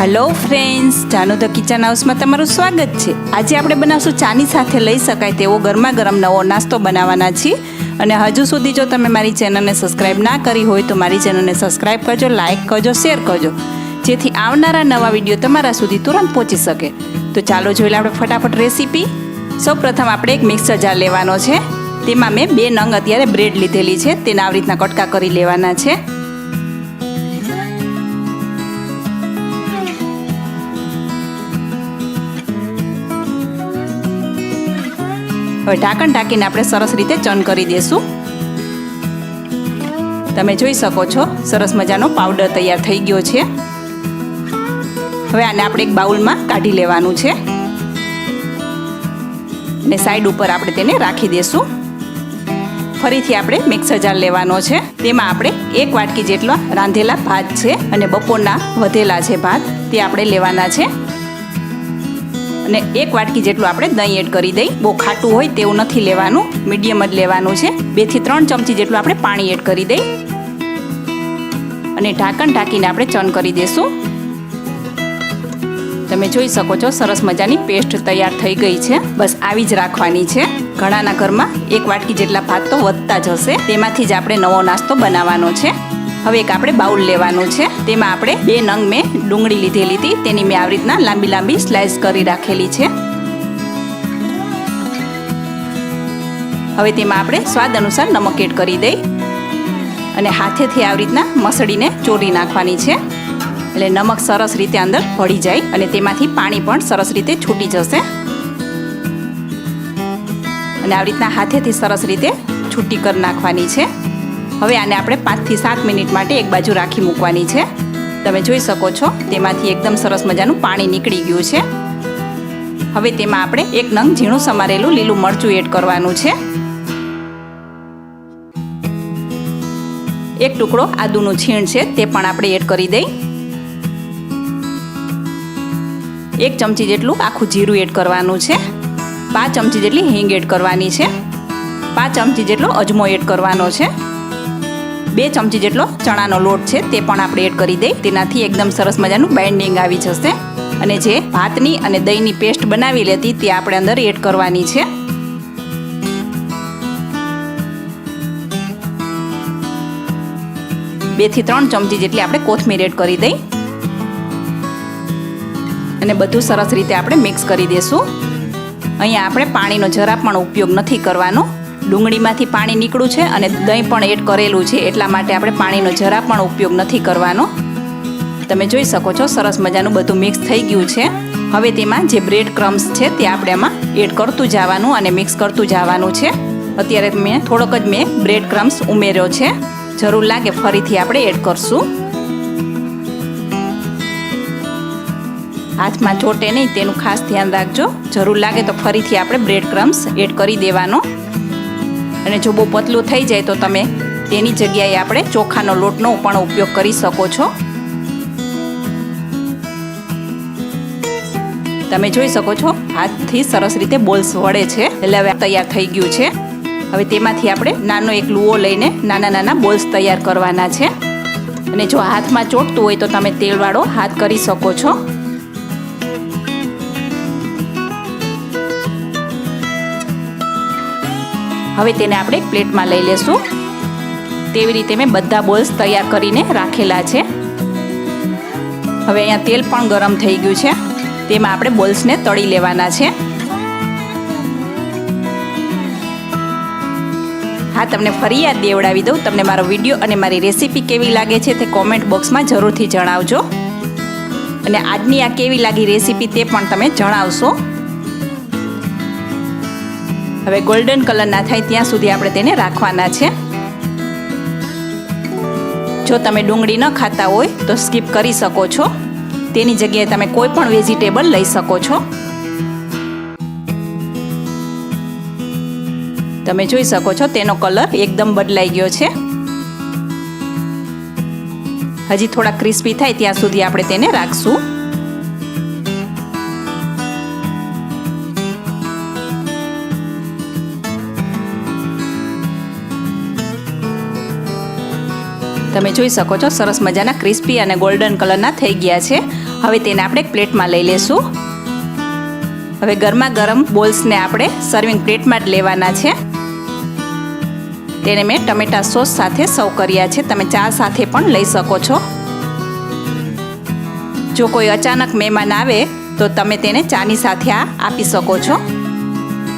Hello friends Janu the kitchen હાઉસમાં તમારું સ્વાગત છે. આજે આપણે બનાવશું ચાની સાથે લઈ શકાય તેવો ગરમા ગરમ નવો નાસ્તો બનાવવાના છીએ. અને હજુ સુધી જો તમે મારી ચેનલને સબસ્ક્રાઈબ ના કરી હોય તો મારી ચેનલને સબસ્ક્રાઈબ કરજો લાઇક કરજો શેર કરજો. જેથી આવનારા નવા વીડિયો તમારા સુધી તુરંત પહોંચી શકે. તો ચાલો જોઈ આપણે ફટાફટ રેસીપી સૌપ્રથમ આપણે એક મિક્સર જાર લેવાનો છે. તેમાં મેં બે નંગ અત્યારે બ્રેડ લીધેલી છે. તેને આવી રીતના કટકા કરી લેવાના છે. હવે ઢાંકણ ઢાંકીને આપણે સરસ રીતે ચન કરી દઈશું તમે જોઈ શકો છો, સરસ મજાનો પાવડર તૈયાર થઈ ગયો છે. હવે આને આપણે એક બાઉલમાં કાઢી લેવાનું છે. અને સાઈડ ઉપર આપણે તેને રાખી દઈશું ફરીથી આપણે મિક્સર જાર લેવાનો છે. તેમાં આપણે એક વાટકી જેટલા રાંધેલા ભાત છે અને બપોરના વધેલા છે ભાત તે આપણે લેવાના છે. અને એક વાટકી જેટલું આપણે દહીં એડ કરી દઈ. બહુ ખાટું હોય તેવું નથી લેવાનું. મીડિયમ જ લેવાનું છે. બેથી ત્રણ ચમચી જેટલું આપણે પાણી એડ કરી દઈ. અને ઢાંકણ ઢાંકીને આપણે ચન કરી દઈશું તમે જોઈ શકો છો, સરસ મજાની પેસ્ટ તૈયાર થઈ ગઈ છે. બસ આવી જ રાખવાની છે. ઘણાના ઘરમાં એક વાટકી જેટલા ભાત તો વધતા જ હશે. તેમાંથી જ આપણે નવો નાસ્તો બનાવવાનો છે. હવે એક આપણે બાઉલ લેવાનું છે. તેમાં આપણે બે નંગ મેં ડુંગળી લીધેલી હતી. તેની મેં આવી રીતના લાંબી લાંબી સ્લાઇસ કરી રાખેલી છે. હવે તેમાં આપણે સ્વાદ અનુસાર નમક એડ કરી દઈ. અને હાથેથી આવી રીતના મસળીને ચોરી નાખવાની છે. એટલે નમક સરસ રીતે અંદર ભળી જાય અને તેમાંથી પાણી પણ સરસ રીતે છૂટી જશે. અને આવી રીતના હાથેથી સરસ રીતે છૂટી કરી નાખવાની છે. હવે આને આપણે પાંચથી સાત મિનિટ માટે એક બાજુ રાખી મૂકવાની છે. તમે જોઈ શકો છો. તેમાંથી એકદમ સરસ મજાનું પાણી નીકળી ગયું છે. હવે તેમાં આપણે એક નંગ ઝીણું સમારેલું લીલું મરચું એડ કરવાનું છે. એક ટુકડો આદુનું છીણ છે, તે પણ આપણે એડ કરી દઈ. એક ચમચી જેટલું આખું જીરું એડ કરવાનું છે. પાંચ ચમચી જેટલી હિંગ એડ કરવાની છે. પાંચ ચમચી જેટલો અજમો એડ કરવાનો છે. બે ચમચી જેટલો ચણાનો લોટ છે, તે પણ આપણે એડ કરી દઈ. તેનાથી એકદમ સરસ મજાનું બાઇન્ડિંગ આવી જશે. અને જે ભાતની અને દહીંની પેસ્ટ બનાવી લેતી તે આપણે અંદર એડ કરવાની છે. બેથી ત્રણ ચમચી જેટલી આપણે કોથમીર એડ કરી દઈ. અને બધું સરસ રીતે આપણે મિક્સ કરી દઈશું અહીંયા આપણે પાણીનો જરા પણ ઉપયોગ નથી કરવાનો. ડુંગળીમાંથી પાણી નીકળ્યું છે અને દહીં પણ એડ કરેલું છે. એટલા માટે આપણે પાણીનો જરા પણ ઉપયોગ નથી કરવાનો. તમે જોઈ શકો છો, સરસ મજાનું બધું મિક્સ થઈ ગયું છે. હવે તેમાં જે બ્રેડ ક્રમ્સ છે તે આપણે એમાં એડ કરતું જવાનું અને મિક્સ કરતું જવાનું છે. અત્યારે મેં થોડોક જ મેં બ્રેડ ક્રમ્સ ઉમેર્યો છે. જરૂર લાગે ફરીથી આપણે એડ કરશું. હાથમાં ચોટે નહીં, તેનું ખાસ ધ્યાન રાખજો. જરૂર લાગે તો ફરીથી આપણે બ્રેડ ક્રમ્સ એડ કરી દેવાનો. અને જો બહુ પતલું થઈ જાય તો તમે તેની જગ્યાએ આપણે ચોખાનો લોટનો પણ ઉપયોગ કરી શકો છો. તમે જોઈ શકો છો, હાથથી સરસ રીતે બોલ્સ વળે છે. એટલે હવે તૈયાર થઈ ગયું છે. હવે તેમાંથી આપણે નાનો એક લુઓ લઈને નાના નાના બોલ્સ તૈયાર કરવાના છે. અને જો હાથમાં ચોટતું હોય તો તમે તેલવાળો હાથ કરી શકો છો. હવે તેને આપણે પ્લેટમાં લઈ લેશું. તેવી રીતે મેં બધા બોલ્સ તૈયાર કરીને રાખેલા છે. હવે અહીંયા તેલ પણ ગરમ થઈ ગયું છે. તેમાં આપણે બોલ્સને તળી લેવાના છે. હા, તમને ફરી યાદ દેવડાવી દઉં. તમને મારો વીડિયો અને મારી રેસીપી કેવી લાગે છે તે કોમેન્ટ બોક્સમાં જરૂરથી જણાવજો. અને આજની આ કેવી લાગી રેસીપી તે પણ તમે જણાવશો. હવે ગોલ્ડન કલર ના થાય ત્યાં સુધી આપણે તેને રાખવાના છે. જો તમે ડુંગળી ન ખાતા હોય તો સ્કીપ કરી શકો છો. તેની જગ્યાએ તમે કોઈ પણ વેજીટેબલ લઈ શકો છો. તમે જોઈ શકો છો તેનો કલર એકદમ બદલાઈ ગયો છે. હજી થોડા ક્રિસ્પી થાય ત્યાં સુધી આપણે તેને રાખશું. તમે જોઈ શકો છો, સરસ મજાના ક્રિસ્પી અને ગોલ્ડન કલરના થઈ ગયા છે. હવે તેને આપણે એક પ્લેટમાં લઈ લેશું. હવે ગરમા ગરમ બોલ્સને આપણે સર્વિંગ પ્લેટમાં જ લેવાના છે. તેને મેં ટમેટા સોસ સાથે સર્વ કર્યા છે. તમે ચા સાથે પણ લઈ શકો છો. જો કોઈ અચાનક મહેમાન આવે, તો તમે તેને ચાની સાથે આ આપી શકો છો.